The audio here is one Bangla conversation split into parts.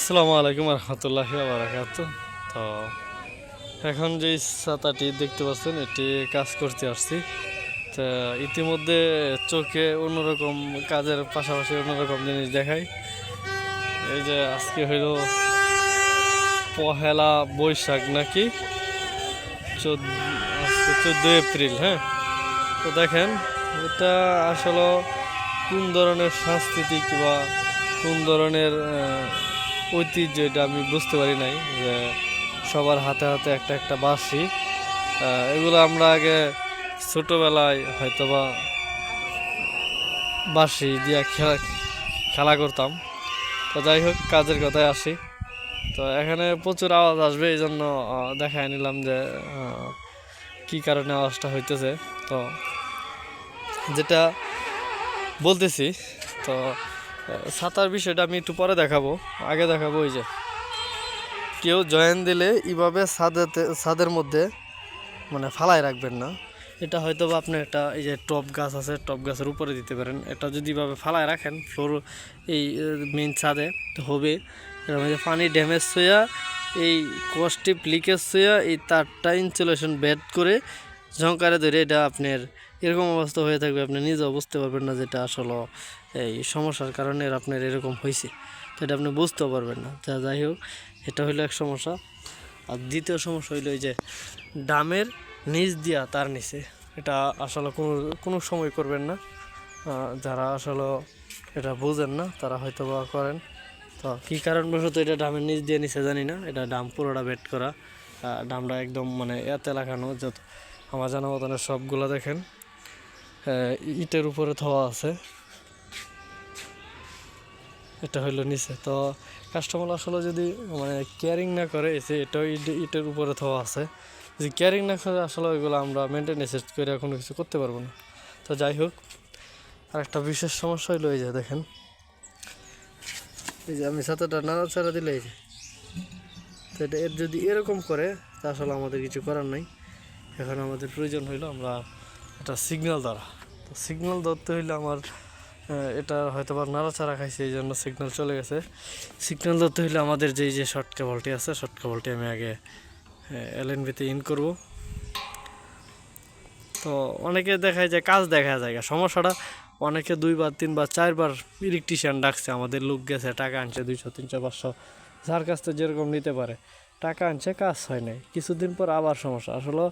আসসালামু আলাইকুম রহমতুল্লাহি বারাকাত তো, এখন যে ছাতাটি দেখতে পাচ্ছেন, এটি কাজ করতে আসছি। তো, ইতিমধ্যে চোখে অন্যরকম, কাজের পাশাপাশি অন্যরকম জিনিস দেখাই। এই যে আজকে হইল পহেলা বৈশাখ নাকি? আজকে চোদ্দোই এপ্রিল হ্যাঁ? তো দেখেন, এটা আসলে কোন ধরনের সাংস্কৃতিক বা কোন ধরনের ঐতিহ্য, এটা আমি বুঝতে পারি নাই যে সবার হাতে হাতে একটা একটা বাঁশি। এগুলো আমরা আগে ছোটোবেলায় হয়তোবা বাঁশি দিয়ে খেলা খেলা করতাম। তো যাই হোক, কাজের কথায় আসি। তো এখানে প্রচুর আওয়াজ আসবে, এই জন্য দেখায় নিলাম যে কি কারণে আওয়াজটা হইতেছে। তো যেটা বলতেছি, তো ছাতার বিষয়টা আমি একটু পরে দেখাবো। আগে দেখাবো ওই যে। কেউ জয়েন দিলে এইভাবে ছাদেতে ছাদের মধ্যে মানে ফালাই রাখবেন না। এটা হয়তো বা আপনি একটা এই যে টপ গাছ আছে, টপ গাছের উপরে দিতে পারেন। এটা যদি এভাবে ফালায় রাখেন, ফ্লোর এই মেন ছাদে, তো হবে। এর মধ্যে পানি ড্যামেজ হইয়া, এই কস্টিপ লিকেজ হইয়া, এই তারটা ইনসুলেশন বেড করে ঝঙ্কারে ধরে এটা আপনার এরকম অবস্থা হয়ে থাকবে, আপনি নিজেও বুঝতে পারবেন না যেটা আসলে এই সমস্যার কারণে আপনার এরকম হয়েছে। তো এটা আপনি বুঝতেও পারবেন না। যা যাই হোক, এটা হলো এক সমস্যা। আর দ্বিতীয় সমস্যা হইল যে ডামের নিচ দিয়া তার নিচে। এটা আসলে কোনো কোনো সময় করবেন না। যারা আসলে এটা বোঝেন না, তারা হয়তো বা করেন। তো কী কারণবশত এটা ডামের নিচ দিয়ে নিচে জানি না। এটা ডাম পুরোটা বেট করা। ডামটা একদম মানে এতে লাগানো। যত আমার জানা মতনের সবগুলো দেখেন। ইটের উপরে থওয়া আছে। এটা হইল নিচে। তো কাস্টমার আসলে যদি মানে কেয়ারিং না করে এসে এটাও ইট- ইটের উপরে থওয়া আছে, যদি কেয়ারিং না করে, আসলে ওইগুলো আমরা মেনটেনেন্স করে কোনো কিছু করতে পারব না। তো যাই হোক আর একটা বিশেষ সমস্যা হইল এই যে দেখেন। এই যে আমি ছাতাটা নাড়াচাড়া দিলে এই যে, তো এটা এর যদি এরকম করে, তা আসলে আমাদের কিছু করার নাই। এখন আমাদের প্রয়োজন হইল আমরা একটা সিগন্যাল দ্বারা। তো সিগন্যাল ধরতে হইলে আমার এটা হয়তো বা নাড়াচাড়া খাইছে, এই জন্য সিগন্যাল চলে গেছে। সিগন্যাল ধরতে হইলে আমাদের যেই যে শর্ট কেবলটি আছে শর্ট কেবলটি আমি আগে এলএনবিতে ইন করব। তো অনেকে দেখায় যে কাজ দেখা যায়, সমস্যাটা অনেকে দুইবার, তিনবার, চারবার ইলেকট্রিশিয়ান ডাকছে, আমাদের লোক গেছে, টাকা আনছে দুইশো, তিনশো, পাঁচশো, যার কাছ থেকে যেরকম নিতে পারে। টাকা আনছে, কাজ হয় নাই। কিছুদিন পর আবার সমস্যা। আসলে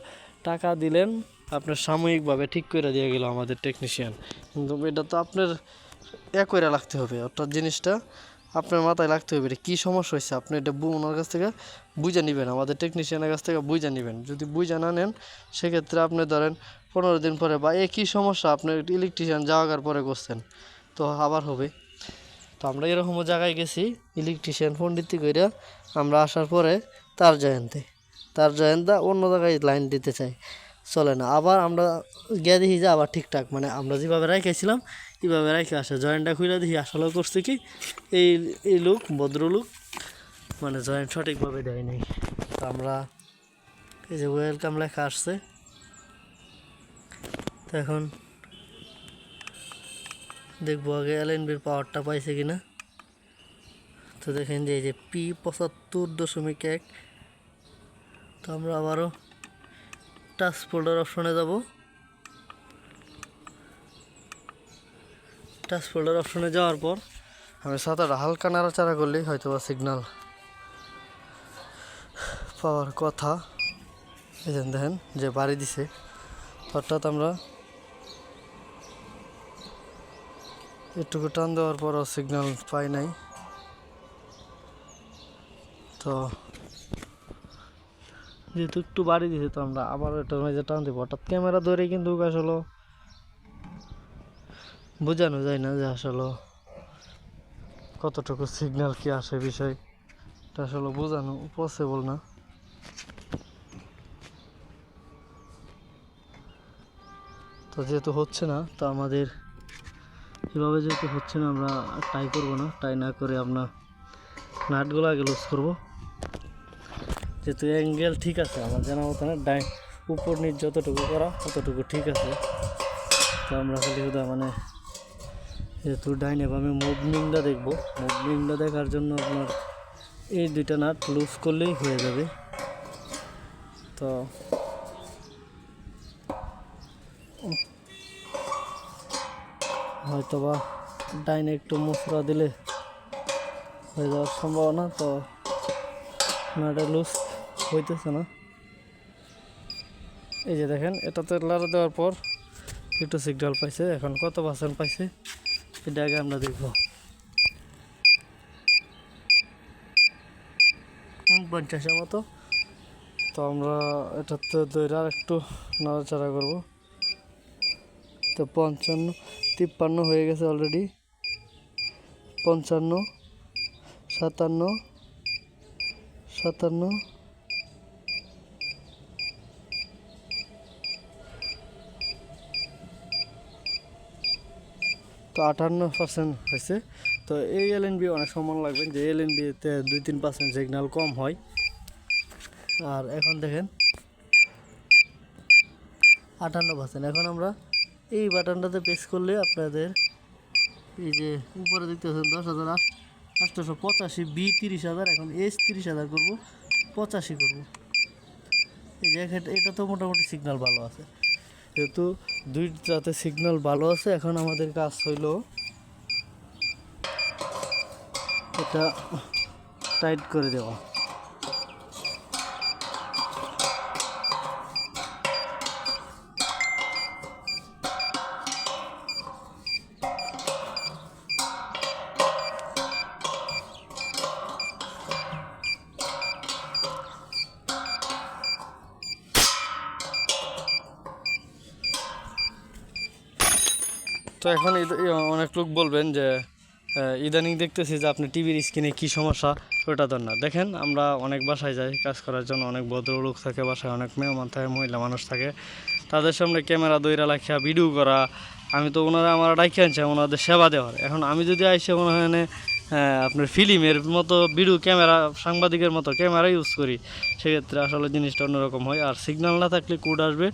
টাকা দিলেন আপনার সাময়িকভাবে ঠিক করে দিয়ে গেল আমাদের টেকনিশিয়ান কিন্তু এটা তো আপনার এ করে রাখতে হবে, অর্থাৎ জিনিসটা আপনার মাথায় রাখতে হবে, এটা কী সমস্যা হয়েছে? আপনি এটা ওনার কাছ থেকে বুঝে নেবেন, আমাদের টেকনিশিয়ানের কাছ থেকে বুঝে নেবেন। যদি বুঝে না নেন, সেক্ষেত্রে আপনি ধরেন পনেরো দিন পরে বা এ কী সমস্যা, আপনি ইলেকট্রিশিয়ান যাওয়ার পরে করছেন, তো আবার হবে। তো আমরা এরকমও জায়গায় গেছি ইলেকট্রিশিয়ান পণ্ডিতি কইরা আমরা আসার পরে তার জয়ন্তী, তার জয়ন্তা অন্য জায়গায় লাইন দিতে চাই। চলে না। আবার আমরা গিয়ে দেখি যে আবার ঠিকঠাক মানে আমরা যেভাবে রেখেছিলাম এইভাবে রেখে আসে। জয়েন্টটা খুলে দেখি, আসলে করছে কি, এই এই লোক, ভদ্রলোক মানে জয়েন্ট সঠিকভাবে দেয় নাই। তো আমরা, এই যে ওয়েলকাম লেখা আসছে। তো এখন দেখব আগে এল এলএনবির পাওয়ারটা পাইছে কি না তো দেখেন যে, এই যে পি পঁচাত্তর দশমিক এক। তো আমরা আবারও টাচ ফোল্ডার অপশনে যাব। টাচ ফোল্ডার অপশনে যাওয়ার পর আমি সাঁতারটা হালকা নাড়াচাড়া করলেই হয়তো বা সিগনাল পাওয়ার কথা। যে দেখেন, যে বাড়ি দিছে, অর্থাৎ আমরা একটুকু টান দেওয়ার পরও সিগন্যাল পাই নাই। তো যেহেতু একটু বাড়ি দিয়েছে তো আমরা আবার এটার মাঝে টান দেবো। হঠাৎ ক্যামেরা ধরে কিন্তু আসলে বোঝানো যায় না যে আসলে কতটুকু সিগন্যাল কি আসে বিষয়। এটা আসলে বোঝানো পসিবল না। তো যেহেতু হচ্ছে না, তো আমাদের এভাবে যেহেতু হচ্ছে না, আমরা ট্রাই করব না। ট্রাই না করে আমরা নাটগুলো আগে লুজ করব। যেহেতু অ্যাঙ্গেল ঠিক আছে, আমার জানা মতো না, ডাই উপর নিচ যতটুকু করা ততটুকু ঠিক আছে। তো আমরা খালি শুধু মানে যেহেতু ডাইনে আমি মুভমেন্টটা দেখব। মুভমেন্টটা দেখার জন্য আপনার এই দুইটা নাট লুজ করলেই হয়ে যাবে। তো হয়তোবা ডাইনে একটু মশলা দিলে হয়ে যাওয়ার সম্ভাবনা, তো নাটে লুজ হইতেছে না। এই যে দেখেন, এটাতে লাড়া দেওয়ার পর একটু সিগন্যাল পাইছে, এখন কত পার্সেন্ট পাইছে, এটা আগে আমরা দেখব। পঞ্চাশের মতো। তো আমরা এটাতে দইরা একটু নাড়াচাড়া করব। তো পঞ্চান্ন, তিপ্পান্ন হয়ে গেছে অলরেডি পঞ্চান্ন, সাতান্ন সাতান্ন তো আটান্ন পার্সেন্ট হয়েছে। তো এই এল বি অনেক সময় লাগবে যে এল এন বিতে দুই তিন পার্সেন্ট সিগন্যাল কম হয়। আর এখন দেখেন, আটান্ন পার্সেন্ট এখন আমরা এই বাটনটাতে প্রেস করলে আপনাদের এই যে উপরে দেখতেছেন দশ হাজার আট আটশোশো পঁচাশি বি তিরিশ হাজার, এখন এস তিরিশ হাজার করব, পঁচাশি করব। এই যে এটা তো মোটামুটি সিগন্যাল ভালো আছে। যেহেতু দুইটাতে সিগন্যাল ভালো আছে এখন আমাদের কাজ হইল এটা টাইট করে দেওয়া। এখন অনেক লোক বলবেন যে ইদানিং দেখতেছি যে আপনি টিভির স্ক্রিনে কী সমস্যা ওটা তো না। দেখেন আমরা অনেক বাসায় যাই কাজ করার জন্য অনেক ভদ্রলোক থাকে বাসায় অনেক মেহমান থাকে মহিলা মানুষ থাকে। তাদের সামনে ক্যামেরা দইরা রাখিয়া ভিডিও করা আমি তো ওনারা আমার ডাইকে আনছে ওনাদের সেবা দেওয়ার। এখন আমি যদি আইসে হ্যাঁ, আপনার ফিল্মের মতো ভিডিও ক্যামেরা সাংবাদিকের মতো ক্যামেরা ইউজ করি সেক্ষেত্রে আসলে জিনিসটা অন্যরকম হয়। আর সিগন্যাল না থাকলে কোড আসবে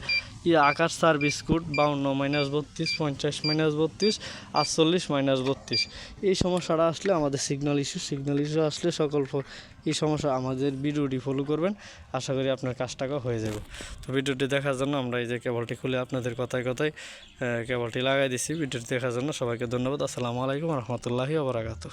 ই আকাশ সার্ভিস কোড বাউন্ন মাইনাস বত্রিশ, পঞ্চাশ মাইনাস বত্রিশ, আটচল্লিশ মাইনাস বত্রিশ। এই সমস্যাটা আসলে আমাদের সিগন্যাল ইস্যু সিগন্যাল ইস্যু আসলে সকল এই সমস্যা আমাদের ভিডিওটি ফলো করবেন। আশা করি আপনার কাজটাকে হয়ে যাবে। তো ভিডিওটি দেখার জন্য আমরা এই যে কেবলটি খুলে আপনাদের কথায় কথায় কেবলটি লাগাই দিচ্ছি ভিডিওটি দেখার জন্য সবাইকে ধন্যবাদ। আসসালামু আলাইকুম রহমতুল্লাহি ওবরাকাতু